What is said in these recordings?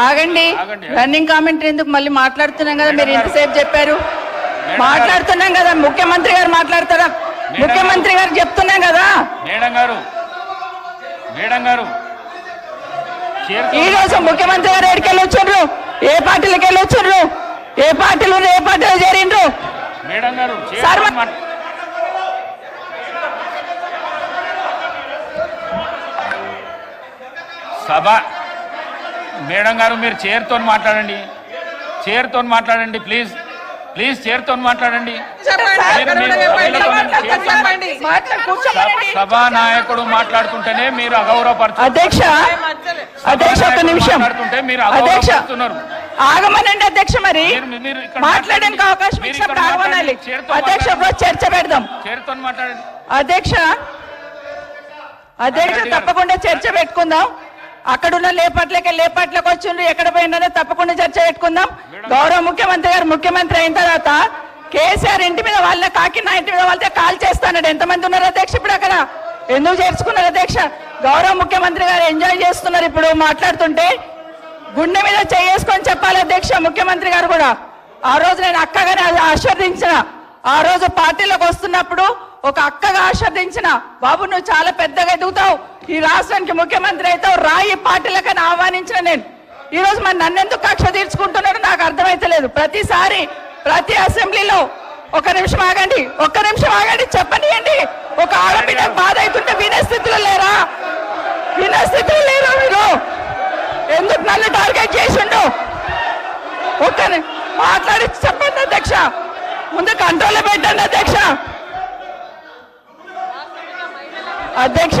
ఆగండి. Running commentary ఎందుకు మళ్ళీ మాట్లాడుతున్నాం కదా? మీరు. ఎంతసేపు చెప్పారు. మాట్లాడుతున్నాం కదా. ముఖ్యమంత్రి గారు మాట్లాడతారా? ముఖ్యమంత్రి గారు చెప్తున్నాం కదా. మేడం గారు. మేడం గారు. ఈ రోజు ముఖ్యమంత్రి గారు ఎక్కడికి వెళ్ళి వచ్చిండ్రు? ఏ పార్టీలకు వెళ్ళి వచ్చిండ్రు? ఏ పార్టీలు ఏ పార్టీలో చేరిండ్రు? మేడం గారు సభ మేడం గారు మీరు చైర్తో మాట్లాడండి. చైర్తో మాట్లాడండి ప్లీజ్ ప్లీజ్ చైర్తో మాట్లాడండి. మీరు- మీరు వీళ్ళతో నేను చేరుతో మాట్లా- కూర్చోమనండి. సభా నాయకుడు మాట్లాడుతుంటేనే మీరు అగౌరవపరచు అధ్యక్ష అధ్యక్ష ఒక నాయకుడు నిమిషం. మాట్లాడుతుంటే మీరు అధ్యక్ష అగౌరవపరుస్తున్నారు. ఆగమనండి అధ్యక్ష మరి. మీరు- మీరు ఇక్కడ మాట్లాడడానికి అవకాశం ఇచ్చినప్పుడు ఆగమనాలి అధ్యక్ష చర్చ పెడదాం. చైర్తో మాట్లాడండి. అధ్యక్ష అధ్యక్ష. తప్పకుండా చర్చ పెట్టుకుందాం. అక్కడున్న లేపట్లకి లేపట్లకు వచ్చిండ్రు. ఎక్కడ పోయినారో తప్పకుండా చర్చ పెట్టుకుందాం. గౌరవ ముఖ్యమంత్రి గారు ముఖ్యమంత్రి అయిన తర్వాత కేసీఆర్ ఇంటి మీద వాళ్ళ కాకి నా ఇంటి మీద వాళ్ళతో కాల్ చేస్తాడు ఎంతమంది ఉన్నారు అధ్యక్ష ఇప్పుడు అక్కడ? ఎందుకు చేర్చుకున్నారు అధ్యక్ష? గౌరవ ముఖ్యమంత్రి గారు ఎంజాయ్ చేస్తున్నారు ఇప్పుడు మాట్లాడుతుంటే. గుండె మీద చేసుకొని చెప్పాలి అధ్యక్ష ముఖ్యమంత్రి గారు కూడా. ఆ రోజు నేను అక్కగానే ఆశీర్వదించిన. ఆ రోజు పార్టీలోకి వస్తున్నప్పుడు ఒక అక్కగా ఆశీర్వదించిన. బాబు నువ్వు చాలా పెద్దగా ఎదుగుతావు. ఈ రాష్ట్రానికి ముఖ్యమంత్రి అయితే రాయి పార్టీలకని ఆహ్వానించిన నేను. ఈ రోజు మరి నన్నెందుకు కక్ష తీర్చుకుంటున్నాడో నాకు అర్థమైతలేదు. ప్రతిసారి ప్రతి అసెంబ్లీలో ఒక నిమిషం ఆగండి ఒక్క నిమిషం ఆగండి చెప్పనియండి. ఒక ఆడబిడ్డ బాధ అవుతుంటే వినే స్థితిలో లేరా? వినే స్థితిలో లేరా మీరు? ఎందుకు నన్ను టార్గెట్ చేసిండు? ఒక్క మాట్లాడి చెప్పండి అధ్యక్ష. ముందు కంట్రోల్ పెట్టండి అధ్యక్ష. అధ్యక్ష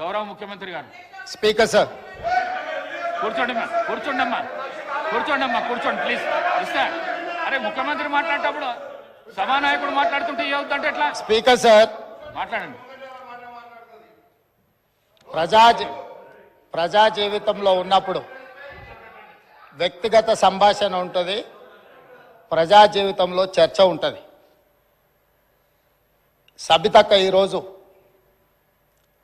గౌరవ ముఖ్యమంత్రి గారు. Speaker sir. కూర్చోండి అమ్మా కూర్చోండి అమ్మా. కూర్చోండి అమ్మా కూర్చోండి ప్లీజ్. ఇస్తా. అరే ముఖ్యమంత్రి మాట్లాడేటప్పుడు సభానాయకుడు మాట్లాడుతుంటే ఏవుతుంటే ఎట్లా? Speaker sir. మాట్లాడండి. ప్రజా ప్రజా జీవితంలో ఉన్నప్పుడు వ్యక్తిగత సంభాషణ ఉంటుంది ప్రజా జీవితంలో చర్చ ఉంటుంది. సబితక్క ఈరోజు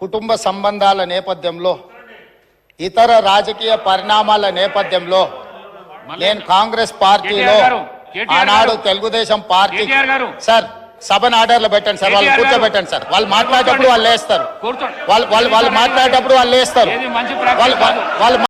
కుటుంబ సంబంధాల నేపథ్యంలో ఇతర రాజకీయ పరిణామాల నేపథ్యంలో నేను కాంగ్రెస్ పార్టీలో ఆనాడు తెలుగుదేశం పార్టీ. సార్ సభను ఆర్డర్లో పెట్టండి సార్ వాళ్ళు. కూర్చోబెట్టండి సార్. వాళ్ళు మాట్లాడేటప్పుడు వాళ్ళు కూర్చోండి. వాళ్ళు వాళ్ళు వాళ్ళు మాట్లాడేటప్పుడు వాళ్ళు ప్రాక్టీస్ వాళ్ళు. వాళ్ళు